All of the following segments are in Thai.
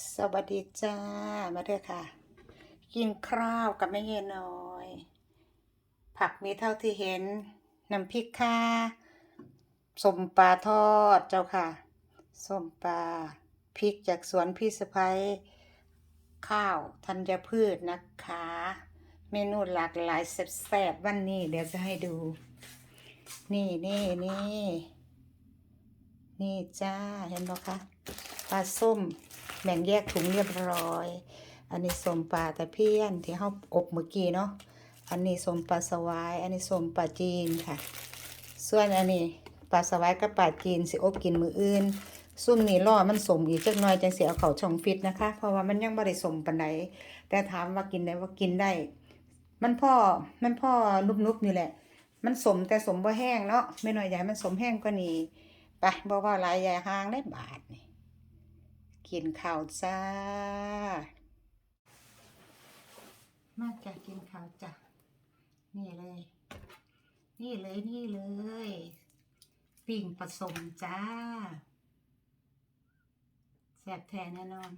สวัสดีจ้า มาเถอะค่ะ กินข้าวกับแม่เยน้อย ผักมีเท่าที่เห็น น้ำพริกค่ะสมปลาทอดเจ้าค่ะส้มปลาพริกจากสวนพี่สะพ้ยข้าวธัญพืชนะคะ เมนูหลากหลายแซ่บๆวันนี้เดี๋ยวจะให้ดู นี่นี่นี่นี่จ้าเห็นไหมคะปลาส้ม แบ่งแยกถุงเรียบร้อย อันนี้สมปลาตะเพียนที่เขาอบเมื่อกี้เนาะ อันนี้สมปลาสวาย อันนี้สมปลาจีนค่ะ ส่วนอันนี้ปลาสวายกับปลาจีนสิอบกินมืออื่นซุ่มนี่ล่อมันสมอีกจักหน่อยจังสิเอาเข้าช่องฟิตนะคะ เพราะว่ามันยังบ่ได้สมปานใดแต่ถามว่ากินได้ว่ากินได้ มันพ่อมันพ่อนุบๆนี่แหละ มันสมแต่สมบ่แห้งเนาะไม่น้อยใหญ่มันสมแห้งกว่านี้ไปบ่ว่าหลายใหญ่ห่างได้บาทนี่ กินข้าวจ้า มาจากกินข้าวจ้ะ นี่เลย นี่เลยนี่เลยปิ่งผสมจ้าแซ่บแท้แน่นอน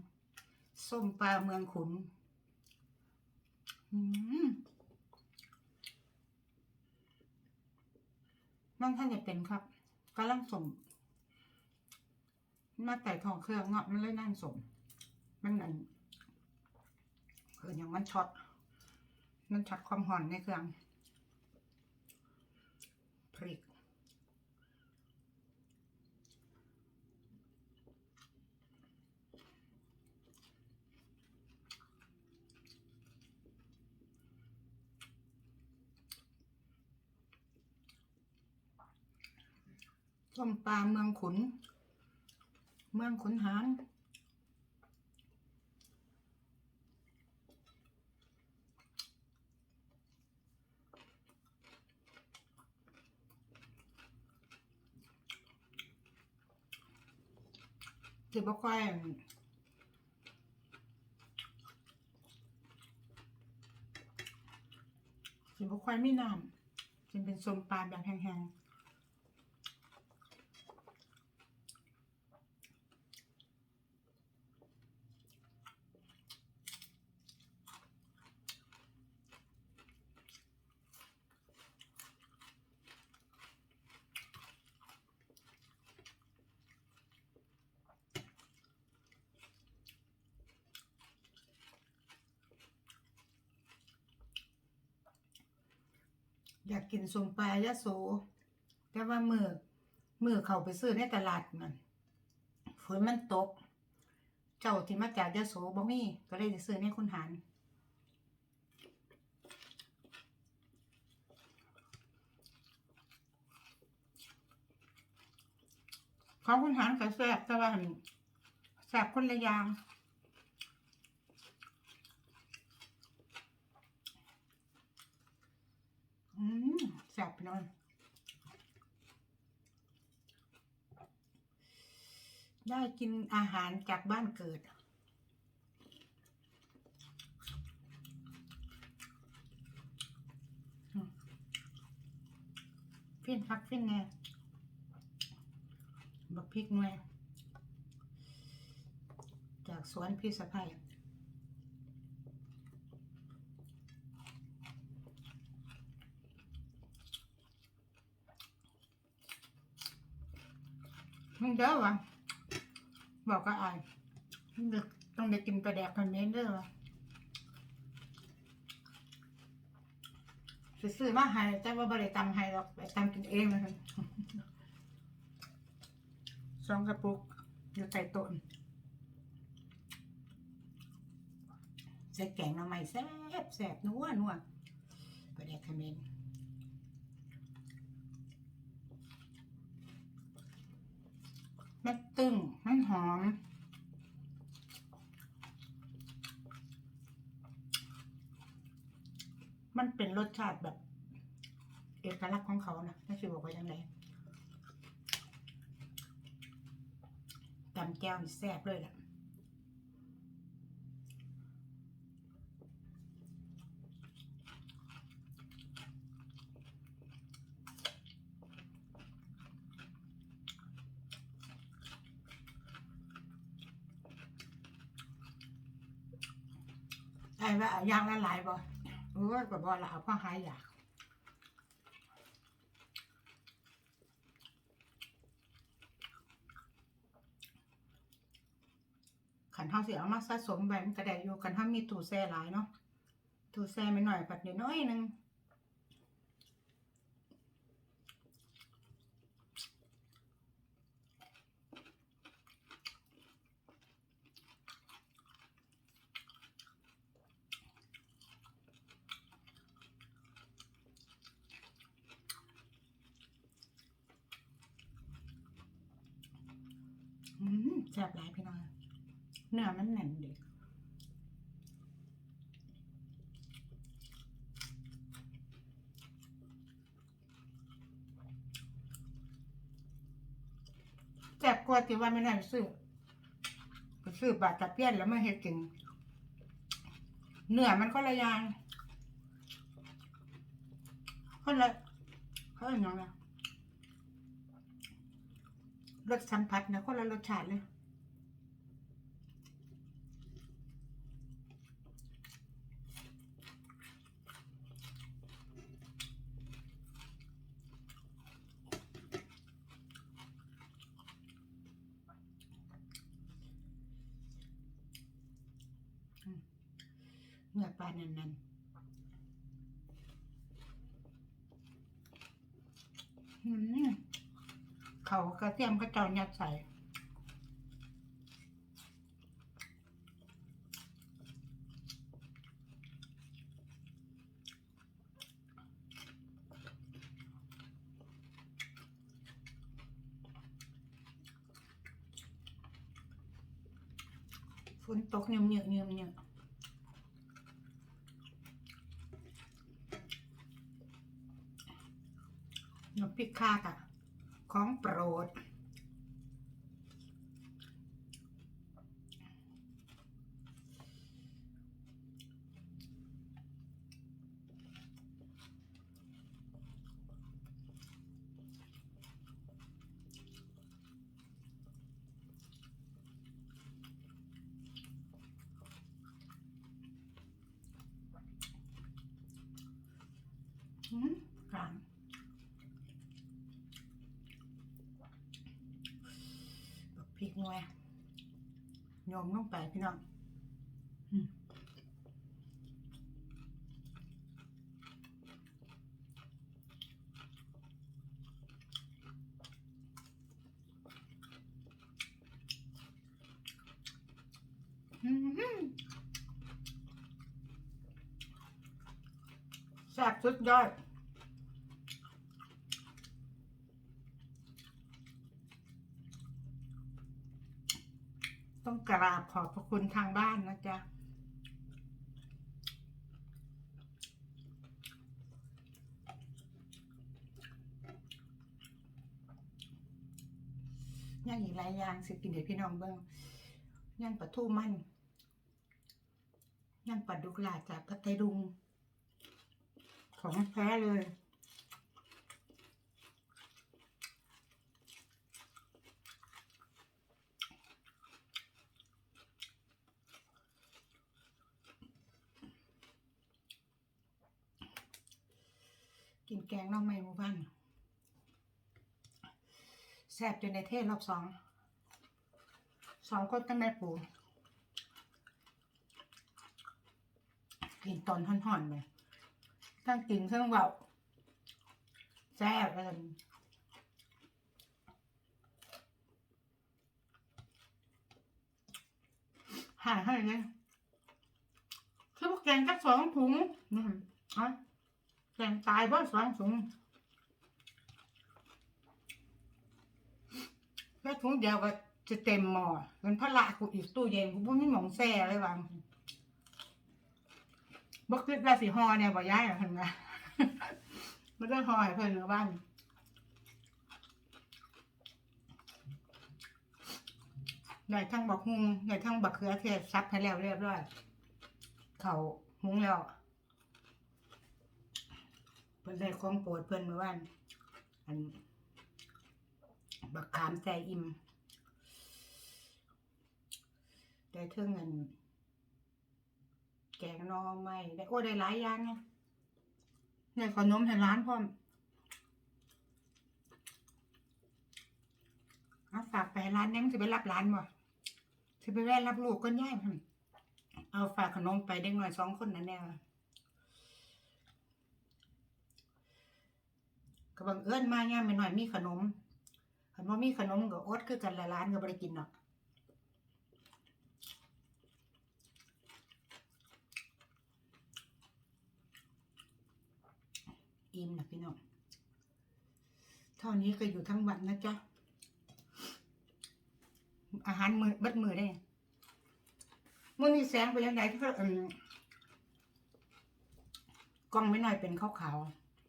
ส้มปลาเมืองขุนนั่นท่านจะเป็นครับกำลังสม มาแต่ทองเครื่องเงาะมันเลยนั่งสม มันนั่นเอออย่างมันช็อต มันช็อตความหอนในเครื่องพริกส้มปลาเมืองขุน เมืองขุนหารสิบ่ค่อยสิบ่ค่อยมีน้ำสิเป็นสมปลาแบบแห้งๆ อยากกินสมปลายะโส แต่ว่ามือมือเขาไปซื้อในตลาดมันฝนมันตก เจ้าที่มาจากยะโสบ่มีก็เลยจะซื้อในคุณหารของคุณหารก็แซ่บแต่ว่าแซ่บคนละอย่าง อืมแซ่บพี่น้องได้กินอาหารจากบ้านเกิด ฟินคักฟินแน่บักพริกหน่วย จากสวนพี่สะพาย มึงเด้อวะบอกก็อายมึงเด้อต้องได้กินปลาแดกกันเม้นเด้อวะสิซื้อมาให้แต่ว่าบ่ได้ตำให้หรอกไปตำกินเองนะสองกระปุกอยู่ใต้โต๊ะใส่แกงหน่อไม้แซ่บแซ่บนัวนัวปลาแดกขมิ้น มันตึงมันหอม มันเป็นรสชาติแบบ เอกลักษณ์ของเขานะน่าจะบอกว่ายังไงตำแก้วนี่แซ่บเลยแหละ อ้ว่าเอาย่างละหลายบ่โอ้ยก็บ่ละเอาพ่อหายอยากขันเฮาสิเอามาสะสมไว้มันก็ได้อยู่กันเฮามีตู้แซ่หลายเนาะตู้แซ่ไม่หน่อยปัดน้อยหนึง แซ่บหลายพี่น้องเนื้อมันแน่นดีแซ่บกว่าที่ว่าไม่น่าซื้อไปซื้อบาทตะเพี้ยนแล้วมาเฮ็ดกินเนื้อมันก็ละยางคนละเขาเป็นยังไง รสสัมผัสนะคนละรสชาติเลยเนื้อปลานันนันๆอืม เขากระเทียมก็เจ้ายัดใส่ฝนตกเงียบเงียบเงียบเงียบน้ำพริกคากอะ ของโปรดอืมกลางบักพริกหน่วย โยมลงไปพี่น้องอืมอืมแซ่บสุดยอด ต้องกราบขอบพระคุณทางบ้านนะจ๊ะย่างอีกหลายอย่างสิกินเดี๋ยวพี่น้องเบิ่งย่างปลาทูมันย่างปลาดุกหลาจากพัทลุง ของแท้เลย กินแกงน้องไม่หมู่บ้านแซ่บจนในเทศรอบสอง สองคนตั้งแม่ปูกินตอนห่อนๆเลยทั้งกินเครื่องเบาแซ่บเลยหายให้เลยคือพวกแกงก็สองถุงนี่อะ แกงตายบ่สองถุงแค่ถุงเดียวก็จะเต็มหม้อเป็นพระละกูอีกตู้เย็นกูบ่มีหมองแซ่เลยวางบ่คิดว่าสิห่อเนี่ยบ่ย้ายหรอเพิ่นว่าบ่ได้ห่อให้เพิ่นเอบ้านได้ทั้งบักฮุงได้ทั้งบักเขือเทศซับให้แล้วเรียบร้อยเขาหุงแล้ว เพิ่นได้ของโปรดเพิ่นเมื่อวานอัน บักขามใส่อิ่มได้เท่าเงิน แกงนอไม่ได้โอ้ได้หลายอย่างเนี่ยได้ขนมให้ร้านพร้อมเอาฝากไปร้านนี้มันจะไปรับร้านบ่จะไปแวะรับลูกก็ย่ายเอาฝากขนมไปเด็กหน่อยสองคนนั่นแน่ว่ะ ก็บังเอิญมาย่ามไปหน่อยมีขนมคันว่ามีขนมก็อดคือกันละร้านก็บ่ได้กินหรอกอิ่มนะพี่น้องเท่านี้ก็อยู่ทั้งวันนะจ๊ะ อาหารมือบัดมือได้มื่อนี้แสงไปยังไงที่เขาเอิ่มกล้องไม่น้อยเป็นขาว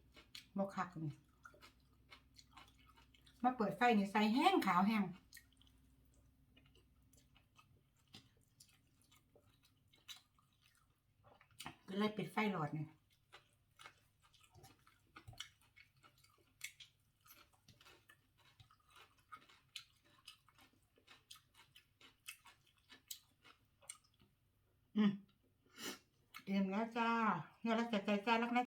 ๆบกคักนี่ มาเปิดไฟนี่ใส่แห้งขาวแห้งก็เลยปิดไฟหลอดเนี่ย